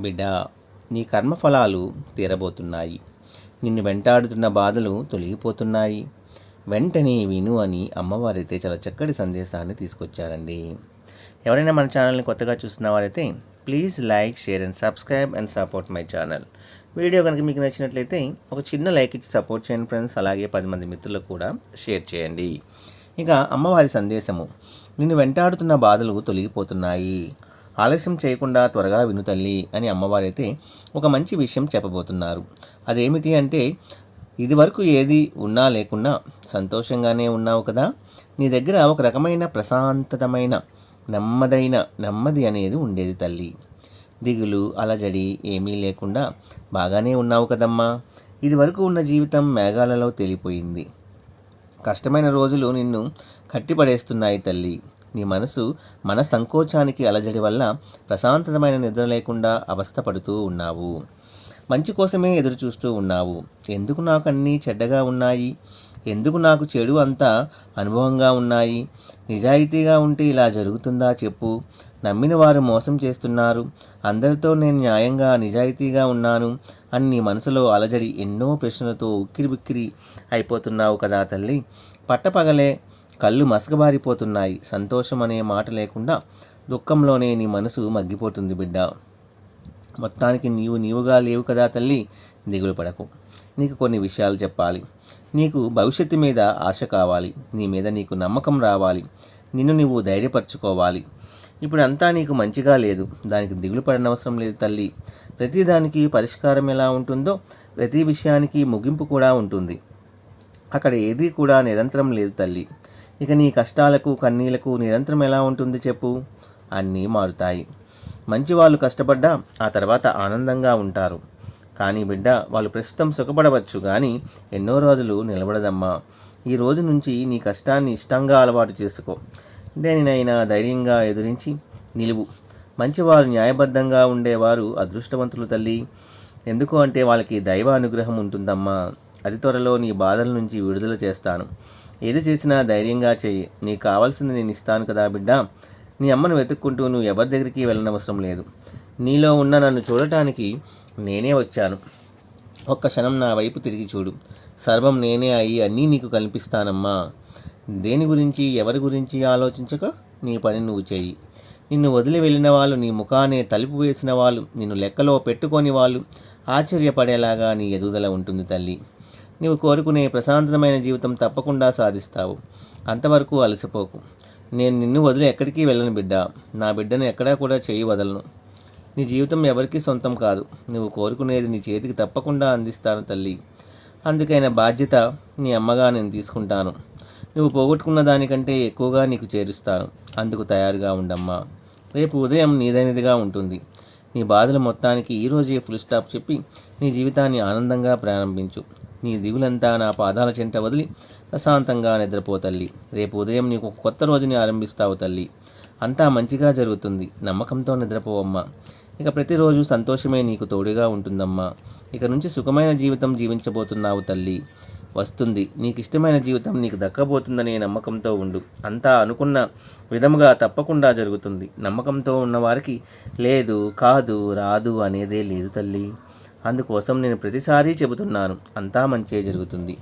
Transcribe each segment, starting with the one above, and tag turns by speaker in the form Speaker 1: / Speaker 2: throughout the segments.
Speaker 1: బిడ్డా నీ కర్మఫలాలు తీరబోతున్నాయి. నిన్ను వెంటాడుతున్న బాధలు తొలగిపోతున్నాయి. వెంటనే విను అని అమ్మవారైతే చాలా చక్కటి సందేశాన్ని తీసుకొచ్చారండి. ఎవరైనా మన ఛానల్ని కొత్తగా చూస్తున్న వారైతే please like share and subscribe and support my channel. Video కనుక మీకు నచ్చినట్లయితే ఒక చిన్న లైక్ ఇచ్చి సపోర్ట్ చేయండి ఫ్రెండ్స్. అలాగే పది మంది మిత్రులకు కూడా షేర్ చేయండి. ఇక అమ్మవారి సందేశము. నిన్ను వెంటాడుతున్న బాధలు తొలగిపోతున్నాయి. ఆలస్యం చేయకుండా త్వరగా విను తల్లి అని అమ్మవారైతే ఒక మంచి విషయం చెప్పబోతున్నారు. అదేమిటి అంటే ఇదివరకు ఏది ఉన్నా లేకున్నా సంతోషంగానే ఉన్నావు కదా? నీ దగ్గర ఒక రకమైన ప్రశాంతతమైన నెమ్మదైన నెమ్మది అనేది ఉండేది తల్లి. దిగులు అలజడి ఏమీ లేకుండా బాగానే ఉన్నావు కదమ్మా. ఇదివరకు ఉన్న జీవితం మేఘాలలో తేలిపోయింది. కష్టమైన రోజులు నిన్ను కట్టిపడేస్తున్నాయి తల్లి. నీ మనసు మన సంకోచానికి అలజడి వల్ల ప్రశాంతమైన నిద్ర లేకుండా అవస్థపడుతూ ఉన్నావు. మంచి కోసమే ఎదురు చూస్తూ ఉన్నావు. ఎందుకు నాకు అన్నీ చెడ్డగా ఉన్నాయి? ఎందుకు నాకు చెడు అంతా అనుభవంగా ఉన్నాయి? నిజాయితీగా ఉంటే ఇలా జరుగుతుందా చెప్పు. నమ్మిన వారు మోసం చేస్తున్నారు. అందరితో నేను న్యాయంగా నిజాయితీగా ఉన్నాను అని నీ మనసులో అలజడి ఎన్నో ప్రశ్నలతో ఉక్కిరి బిక్కిరి అయిపోతున్నావు కదా తల్లి. పట్టపగలే కళ్ళు మసకబారిపోతున్నాయి. సంతోషం అనే మాట లేకుండా దుఃఖంలోనే నీ మనసు మగ్గిపోతుంది బిడ్డ. మొత్తానికి నీవు నీవుగా లేవు కదా తల్లి దిగులు పడకు. నీకు కొన్ని విషయాలు చెప్పాలి. నీకు భవిష్యత్తు మీద ఆశ కావాలి. నీ మీద నీకు నమ్మకం రావాలి. నిన్ను నువ్వు ధైర్యపరచుకోవాలి. ఇప్పుడు అంతా నీకు మంచిగా లేదు. దానికి దిగులు పడనవసరం లేదు తల్లి. ప్రతిదానికి పరిష్కారం ఎలా ఉంటుందో ప్రతి విషయానికి ముగింపు కూడా ఉంటుంది. అక్కడ ఏదీ కూడా నిరంతరం లేదు తల్లి. ఇక నీ కష్టాలకు కన్నీలకు నిరంతరం ఎలా ఉంటుంది చెప్పు? అన్నీ మారుతాయి. మంచి వాళ్ళు కష్టపడ్డా ఆ తర్వాత ఆనందంగా ఉంటారు. కానీ బిడ్డ వాళ్ళు ప్రస్తుతం సుఖపడవచ్చు కానీ ఎన్నో రోజులు నిలబడదమ్మా. ఈ రోజు నుంచి నీ కష్టాన్ని ఇష్టంగా అలవాటు చేసుకో. దేనినైనా ధైర్యంగా ఎదురించి నిలువు. మంచివారు న్యాయబద్ధంగా ఉండేవారు అదృష్టవంతులు తల్లి. ఎందుకు అంటే వాళ్ళకి దైవ అనుగ్రహం ఉంటుందమ్మా. అతి త్వరలో నీ బాధల నుంచి విడుదల చేస్తాను. ఏది చేసినా ధైర్యంగా చెయ్యి నీకు కావాల్సింది నేను ఇస్తాను కదా బిడ్డ. నీ అమ్మను వెతుక్కుంటూ నువ్వు ఎవరి దగ్గరికి వెళ్ళనవసరం లేదు. నీలో ఉన్న నన్ను చూడటానికి నేనే వచ్చాను. ఒక్క క్షణం నా వైపు తిరిగి చూడు. సర్వం నేనే అయ్యి అన్నీ నీకు కల్పిస్తానమ్మా. దేని గురించి ఎవరి గురించి ఆలోచించక నీ పని నువ్వు చెయ్యి నిన్ను వదిలి వెళ్ళిన వాళ్ళు నీ ముఖానే తలుపు వేసిన వాళ్ళు నిన్ను లెక్కలో పెట్టుకొని వాళ్ళు ఆశ్చర్యపడేలాగా నీ ఎదుగుదల ఉంటుంది తల్లి. నీవు కోరుకునే ప్రశాంతమైన జీవితం తప్పకుండా సాధిస్తావు. అంతవరకు అలసిపోకు. నేను నిన్ను వదిలి ఎక్కడికి వెళ్ళను బిడ్డ. నా బిడ్డను ఎక్కడా కూడా చేయి వదలను. నీ జీవితం ఎవరికీ సొంతం కాదు. నువ్వు కోరుకునేది నీ చేతికి తప్పకుండా అందిస్తాను తల్లి. అందుకైన బాధ్యత నీ అమ్మగా నేను తీసుకుంటాను. నువ్వు పోగొట్టుకున్న దానికంటే ఎక్కువగా నీకు చేరుస్తాను. అందుకు తయారుగా ఉండమ్మా. రేపు ఉదయం నీదైనదిగా ఉంటుంది. నీ బాధల మొత్తానికి ఈరోజే ఫుల్ స్టాప్ చెప్పి నీ జీవితాన్ని ఆనందంగా ప్రారంభించు. నీ దిగులంతా నా పాదాల చెంట వదిలి ప్రశాంతంగా నిద్రపో తల్లి. రేపు ఉదయం నీకు ఒక కొత్త రోజుని ఆరంభిస్తావు తల్లి. అంతా మంచిగా జరుగుతుంది. నమ్మకంతో నిద్రపోవమ్మా ఇక ప్రతిరోజు సంతోషమే నీకు తోడుగా ఉంటుందమ్మా. ఇక నుంచి సుఖమైన జీవితం జీవించబోతున్నావు తల్లి. వస్తుంది. నీకు ఇష్టమైన జీవితం నీకు దక్కబోతుందనే నమ్మకంతో ఉండు. అంతా అనుకున్న విధముగా తప్పకుండా జరుగుతుంది. నమ్మకంతో ఉన్నవారికి లేదు కాదు రాదు అనేదే లేదు తల్లి. అందుకోసం నేను ప్రతిసారి చెబుతున్నాను. అంతా మంచే జరుగుతుంది.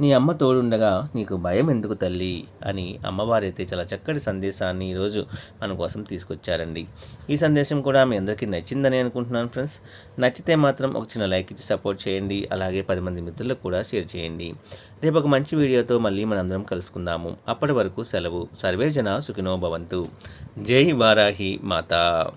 Speaker 1: నీ అమ్మ తోడుండగా నీకు భయం ఎందుకు తల్లి? అని అమ్మవారైతే చాలా చక్కటి సందేశాన్ని ఈరోజు మన కోసం తీసుకొచ్చారండి. ఈ సందేశం కూడా మీ అందరికీ నచ్చిందని అనుకుంటున్నాను ఫ్రెండ్స్. నచ్చితే మాత్రం ఒక చిన్న లైక్ ఇచ్చి సపోర్ట్ చేయండి. అలాగే పది మంది మిత్రులకు కూడా షేర్ చేయండి. రేపు ఒక మంచి వీడియోతో మళ్ళీ మనందరం కలుసుకుందాము. అప్పటి వరకు సెలవు. సర్వే జన సుఖినో భవంతు. జై వారాహి మాతా.